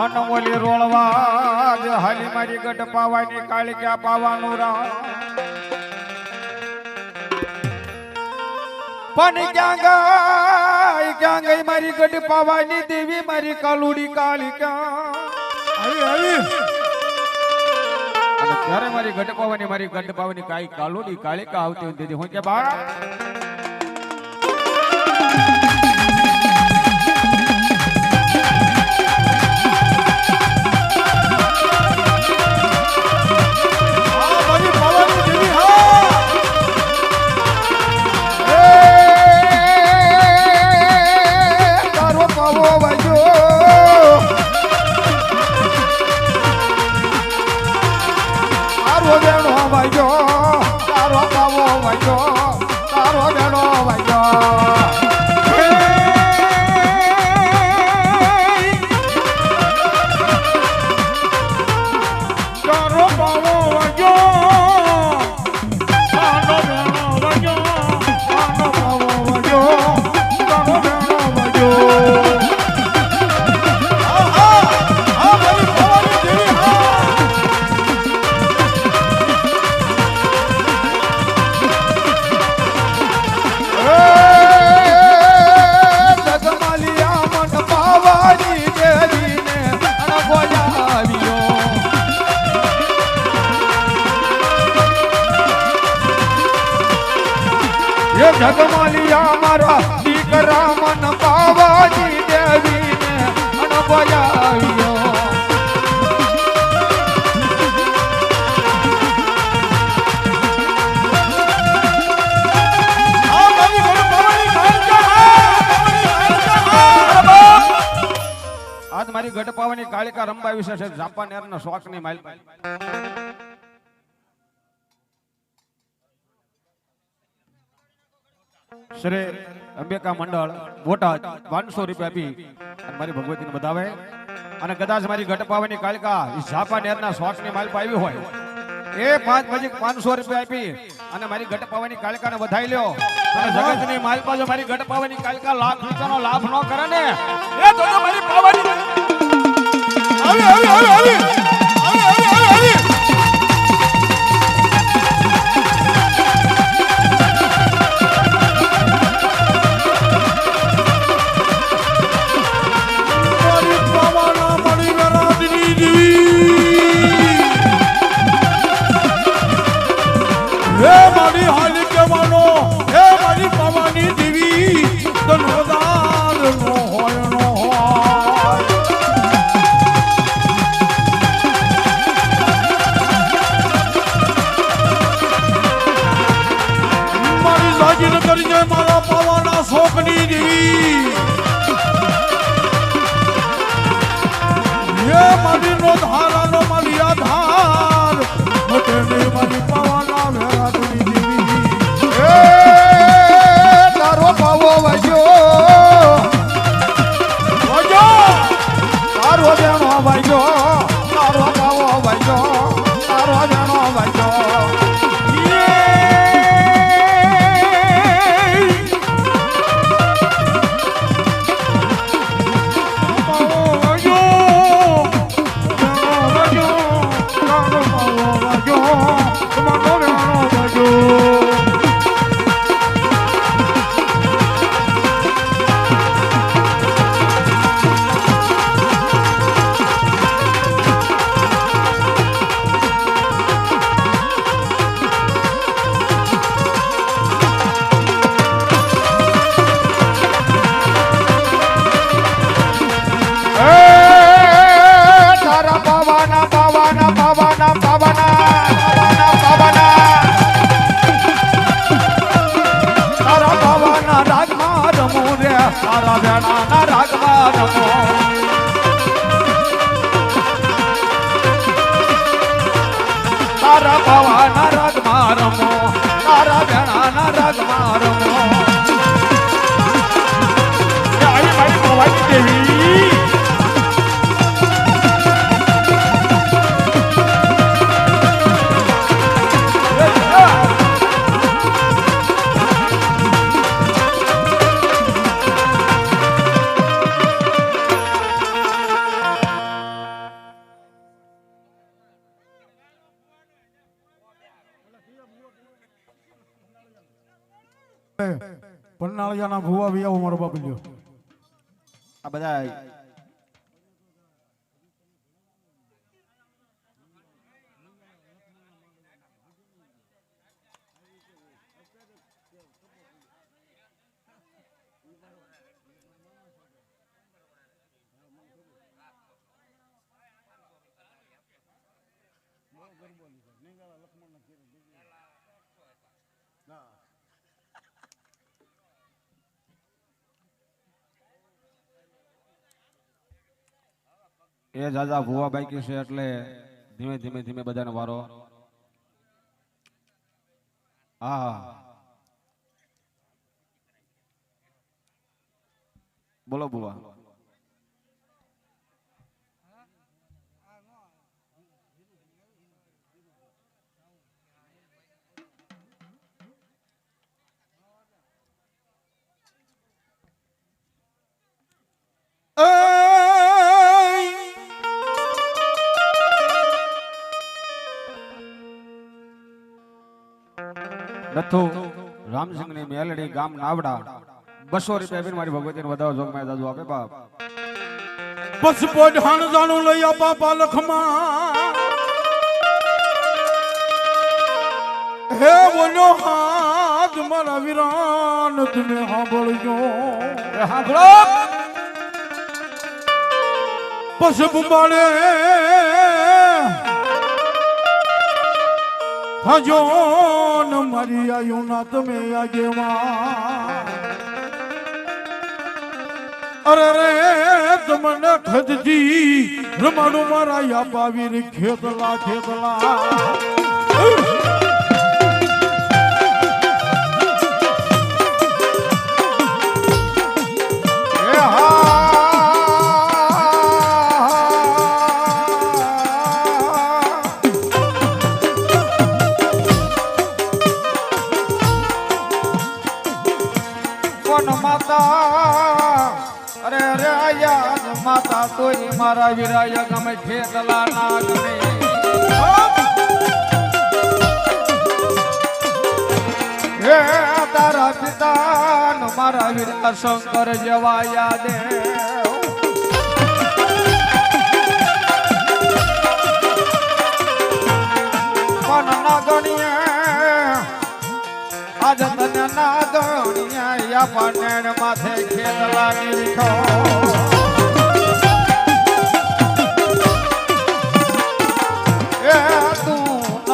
અનમોલી રોળવા જ હાલી મારી ગઢ પાવાની કાળી ક્યાં પાવાનું રા પણ ક્યાં ગઈ ક્યાં ગઈ મારી ગઢ પાવાની દેવી મારી કાલુડી કાળી ક્યાં આવી આવી. અને ત્યારે મારી ગઢ પાવાની મારી ગઢ પાવાની કાઈ કાલુડી કાળી કા આવતી દીદી હું કે બાળા કાળિકા રંબા જાપાન છે જાપા નેરના શોખની માલ શ્રી અંબિકા મંડળ, બોટાદ, પાંચસો રૂપિયા આપી અને મારી ભગવતીને બતાવે અને કદાચ મારી ગઢ પાવાની કાળિકા ઈ ઝાપા શોખની માલ આવી હોય. એ પાંચ પછી પાંચસો રૂપિયા આપી અને મારી ગટપાવાની પાવાની કાળિકાને વધાઈ લ્યો. જગતની માલ પાછો મારી ગટપાવાની પાવાની કાળિકા લાખ રૂપિયાનો લાભ ન કરે ને. એ તો મારી પાવાની 完了完了完了完了 પન્નાળિયાના ભુવા આવો મારો બાપ લ્યો. આ બધા એ જાજા ભુવા બાકી છે એટલે ધીમે ધીમે ધીમે બધાનો વારો. હા. બોલો બુવા નથુ. રામસિંહની મેલડી ગામ નાવડા. બસો રૂપિયા બિન મારી ભગવતી વધારો જોગ મેં દાદુ આપે બાપ. બસ પોઢાણ જાણું લઈ આ બાપા લખમાં હે બોલો હાથ મારા વિરાન તમે સાંભળજો સાંભળો બસ બુમાડે હજો. ન મારી આયુ ના તમે આગેવા અરે રે તમને ખજજી રમાડું મારા યા પાવીર ખેતલા ખેતલા તોય મારા વિરાય ગમે ખેતલા ના ગમે. હે તારા પિતા મારા વીરા શંકર જવા યાદ પણ ના ગણીએ, આજ ના ગણીએ આપણને માથે ખેતલા નીઠો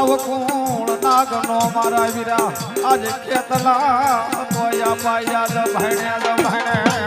નવકુણ નાગનો મારા વીરા. આજે ખેતલા તોયા પાયા જ ભાણે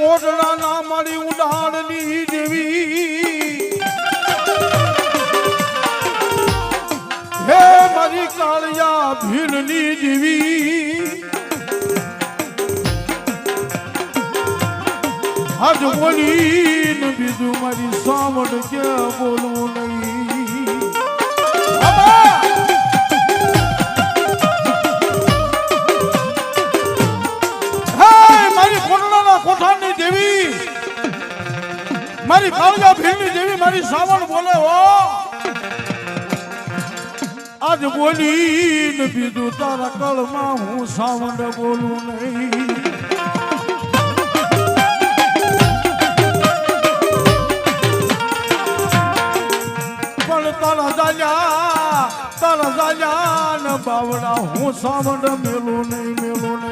મારી કોટડા ના મારી ઉડાડની દેવી હે મારી કાળિયા ભીલની દેવી આજ બોલીને બીજું મારી સામડ કે બોલવું નહીં. મારી કાળજા ભીની જેવી મારી સાવણ બોલે હો. આજ બોલીને બીજું તારા કળમાં હું સાવણ બોલું નહીં. પણ તારા જાજા તારા જાજા ન બાવડા હું સાવણ મેલું નહીં મેલું નહીં.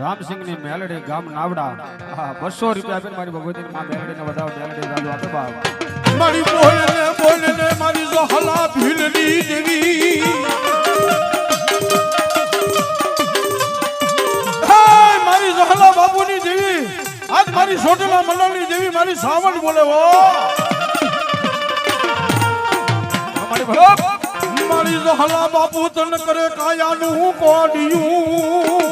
રામસિંહની મેલડી ગામ નાવડા. હા બસો રૂપિયા આપીને મારી ભગવતીની માં મેલડીને વધાવો, મેલડી રાજુ આપે મારી બોલને બોલને મારી જોહલા ભીલની દેવી બાબુની દેવી આજ મારી સોટેલા મંડળની દેવી મારી સાવણ બોલે હો. મારી જોહલા બાપુ તન કરે કાયાનું કોડિયું.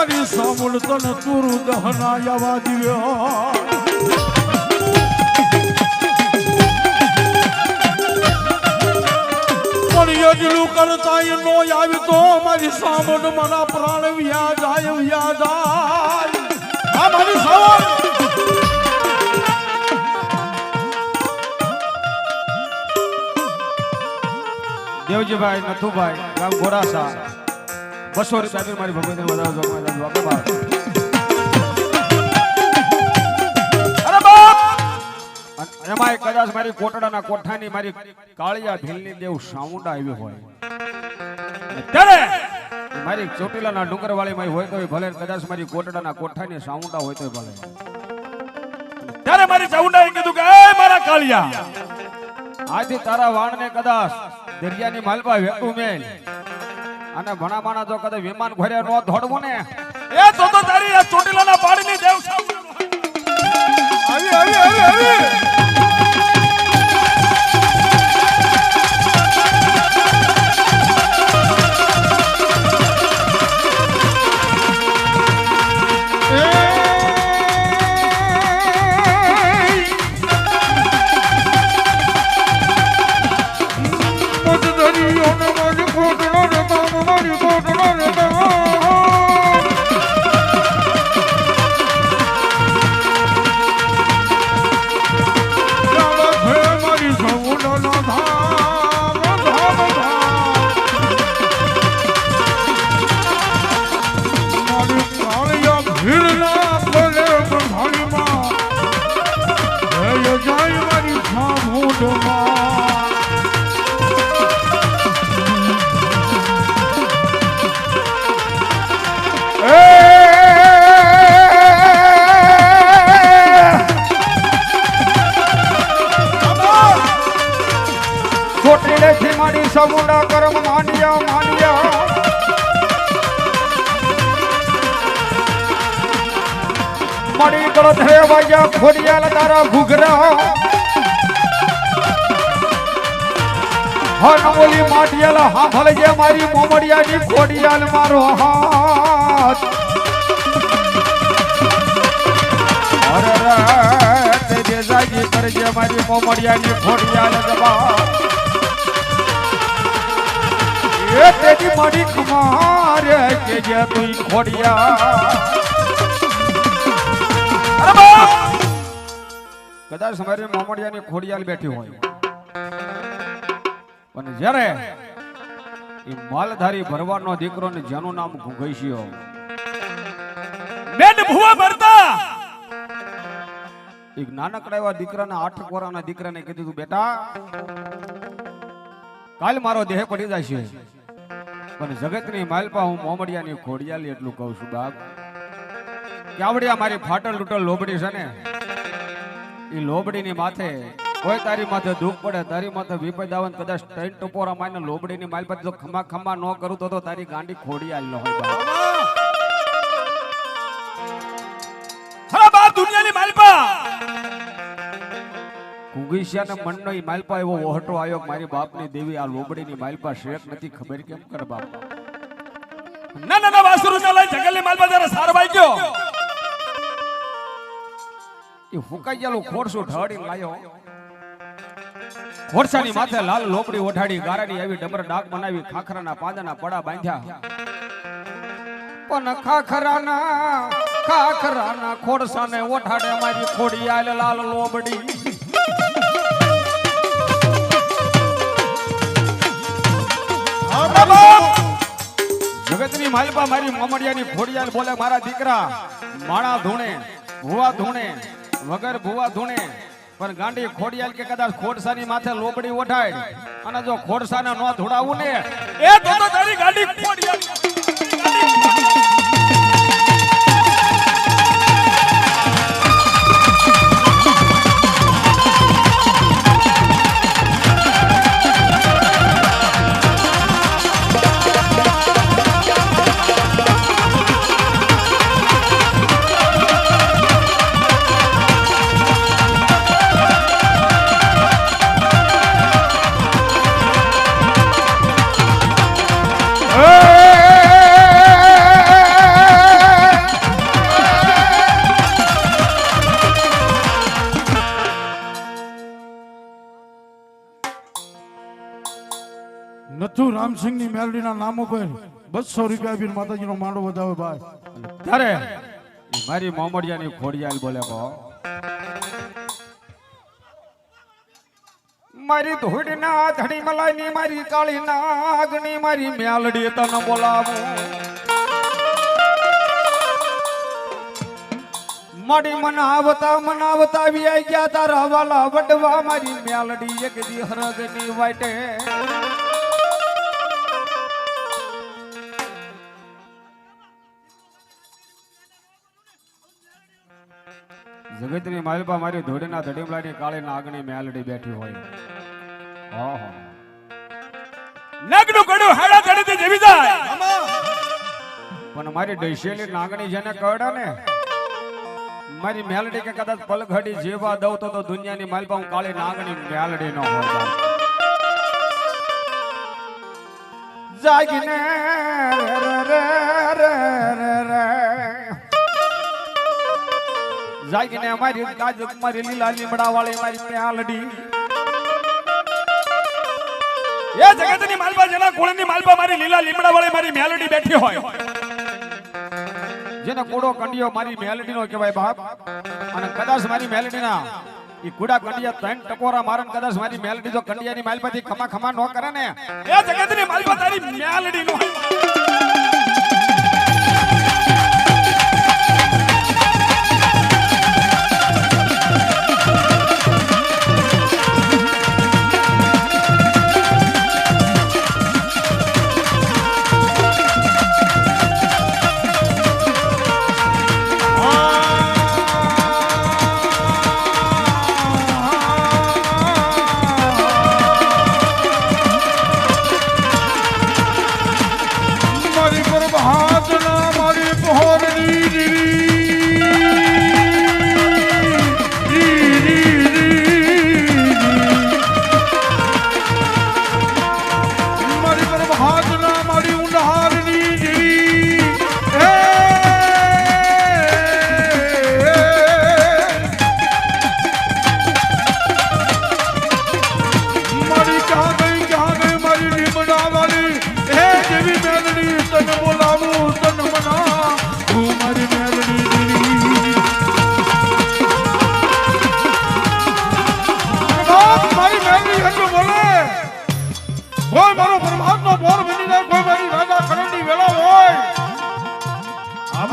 મારી સામુલ તન તુરુ દહના આવા દિવ્યો નો આવી તો મારી પ્રાણ વ્યા જાય વ્યા જાય આ મારી સાવણ દેવજીભાઈ, નથુભાઈ, ગામ ગોરાસા બસો રૂપિયા મારી ભગવાન વધારો એમાં કદાચ મારી કોટડાના કોઠાની મારી કાળિયા ભીલની દેવ સાઉન્ડ આવી હોય. ત્યારે મારી ચોટીલાના ડુંગરવાળી માં હોય તો ભલે, કદાચ મારી કોટડાના કોઠાની સાઉન્ડા હોય તો ભલે. ત્યારે મારી ચાઉંડાએ કીધું કે, એ મારા કાળિયા, આજે તારા વાણને કદાચ દરિયાની માલપા વેતું મેલ અને ભણા માણા જો કદાચ વિમાન ભરે નો ધોડવું ને. એ તો તો તારી આ ચોટીલાના પાડીની દેવ આવી આવી આવી આવી વાગ્યા ખોડિયાલ તારા ઘૂઘરા હન ઓલી માટિયાલ હાંભળ જે મારી મોમડિયાની ખોડિયાલ મારો હાથ. અરે રે જાગી કરજે મારી મોમડિયાની ખોડિયાલ જબા એ તેની મળી કુમાર કે જે તું ખોડિયા! કદાચ મારી મોમડિયાની ખોડિયાલ બેઠી હોય. પણ જ્યારે એ માલધારી ભરવાનો દીકરો ને જેનું નામ ઘુઘઈશિયો. બેન ભૂવા ભરતા. એક નાનકડા એવા દીકરાના આઠ કોરાના દીકરાને કીધું તું બેટા કાલ મારો દેહ પડી જશે. પણ જગતની માલપા હું મોમડિયાની ખોડિયાલી એટલું કહું છું બાપ. કે આવડિયા મારી ફાટલ તૂટલ લોબડી છે ને? એ લોબડીની માથે કોઈ તારી માથે દુઃખ પડે તારી માથે વિપદ આવે કદાચ ત્રણ ટપોરા મારીને લોબડીની માલ પર જો ખમા ખમા ન કરું તો તારી ગાંડી હોય દુનિયાની માલપા કુગીશિયાના મનનો ઈ માલપા એવો ઓહટો આવ્યો મારી બાપની દેવી આ લોબડીની માલપા શેક નથી ખબર કેમ કર બાપ? ના ના ના વાસુરુ લઈ જંગલની માલપા જયારે સારવાઈ ગયો. એ ફૂંકાઈ ગયેલું ખોરસું ઢળી લાયો. ખોરસાની માથે લાલ લોબડી ઓઢાડી ગારાની આવી ડબર ડાક બનાવી ખાખરાના પાંદના પડા બાંધ્યા. પણ ખાખરાના ખાખરાના ખોરસાને ઓઢાડે મારી ખોડી આલ લાલ લોબડી. જગતની માલપા મારી મમડિયાની ખોડિયાલ બોલે મારા દીકરા માણા ધૂણે ભુવા ધૂણે. વગર ભુવા ધૂણે. પણ ગાંડી ખોડિયાલ કે કદાચ ખોડસાની માથે લોબડી ઓઢાય. અને જો ખોડસાને ન ધોડાવું ને એ તો તારી ગાડી ખોડિયાલ. રામસિંહની મેલડીના નામ ઉપર બસો રૂપિયા આપીને માતાજીનો માંડો વધાવે ભાઈ. ત્યારે મારી મોમડિયાની ખોડિયાલ બોલે કહો મારી ધૂળના ધડી મલાઈની, મારી કાળી નાગની, મારી મેલડી તને બોલાવું. મડી મનાવતા મનાવતા આવી ગયા તારા વાલા વડવા, મારી મેલડી એક દી હરગની વાટે. જગતની માલપા મારી ધોડીના ધડીમલાની કાળી નાગણી મેલડી બેઠી હોય. ઓહો નગનું કડું હાડા ચડીથી જેવી જાય. પણ મારી ડૈશેલી નાગણી જેને કડે ને મારી મેલડી કે કદાચ પલઘડી જેવા દઉં તો તો દુનિયાની માલપા હું કાળી નાગણી મેલડી ન હોય જાગીને રે રે. જાગીને મારી કાજ મારી લીલા લીમડા વાળી મારી લડી એ જગતની માલપા, જેના કુળની માલપા મારી લીલા લીમડા વાળી મારી મેલડી બેઠી હોય. જેને કુડો કંડિયો મારી મેલડી નો કહેવાય બાપ. અને કદાચ મારી મેલડી ના ઈ કુડા કંડિયા ત્રણ ટકોરા મારે કદાચ મારી મેલડી જો કંડિયાની માલપાથી ખમા ખમા નો કરે ને, એ જગતની માલપા તારી મેલડી નો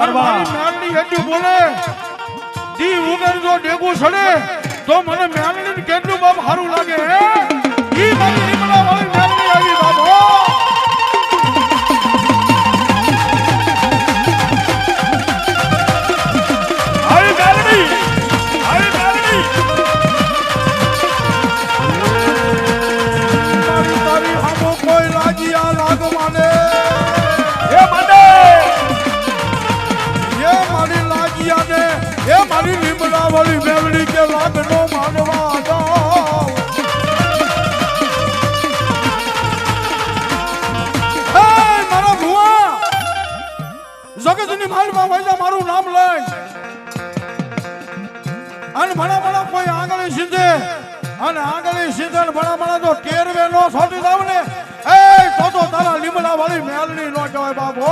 અને મારી મેલડી બોલે દી ઉગર જો ડેગું સડે. તો મને મેલની કેટલું બાપ, સારું લાગે, હે? ઈ મારી લીમડા વાળી માલમાં વાજા મારું નામ લઈ. અને ભણા ભણા કોઈ આંગળી સીધે, અને આંગળી સીધે ભણા ભણા તો કેરવે નો છોટી દાવ ને. એ તો તો તારા લીમડા વાળી મેલડી નો કહેવાય બાપો.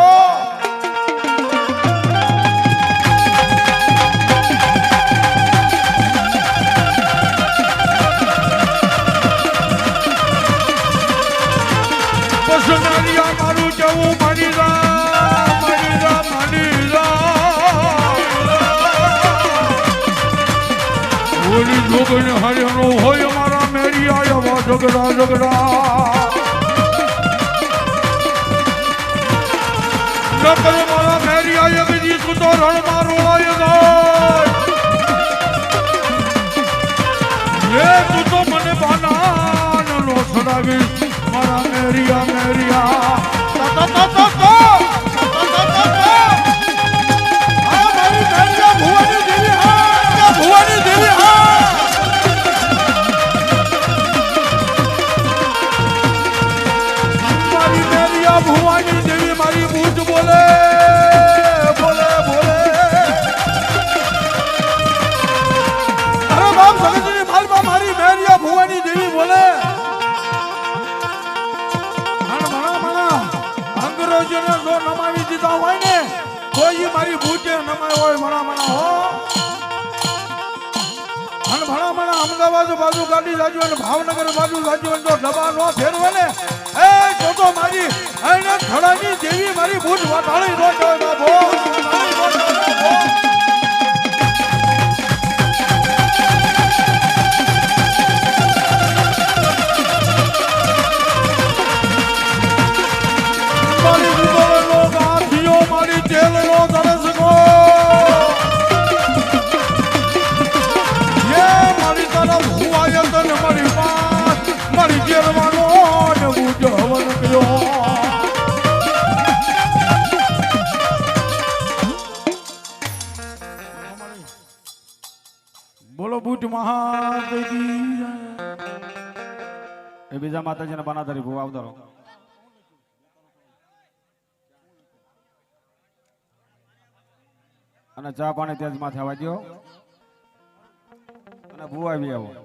પસંદિયા જોગણ હરિયાણો હોય મારા મેરિયા એવા ઝગડા નકર મારા મેરિયા એક જી તું તો રણમાં રોળાય એ તું તો મને બાના નો છોડાવી મારા મેરિયા મેરિયા. તા. મારી મેરિયા ભુવાની દેવી બોલે. અંગ્રેજોને જો નમાવી દીધા હોય ને કોઈ મારી બૂટે નમાય હોય ભણા ભણા હો. અને ભણા ભણા અમદાવાદ બાજુ ગાડી જાજુ અને ભાવનગર બાજુ જાજુ અને જો ડબ્બા નો ફેરવે એ જો તો મારી, એને ખડાની દેવી મારી ભૂટ વટાળી નો કહેવાય માતાજીના બનાધારી ભૂ આવતો અને ચા પાણી ત્યાં જ માથે આવવા દ્યો. અને ભૂ આવી આવો.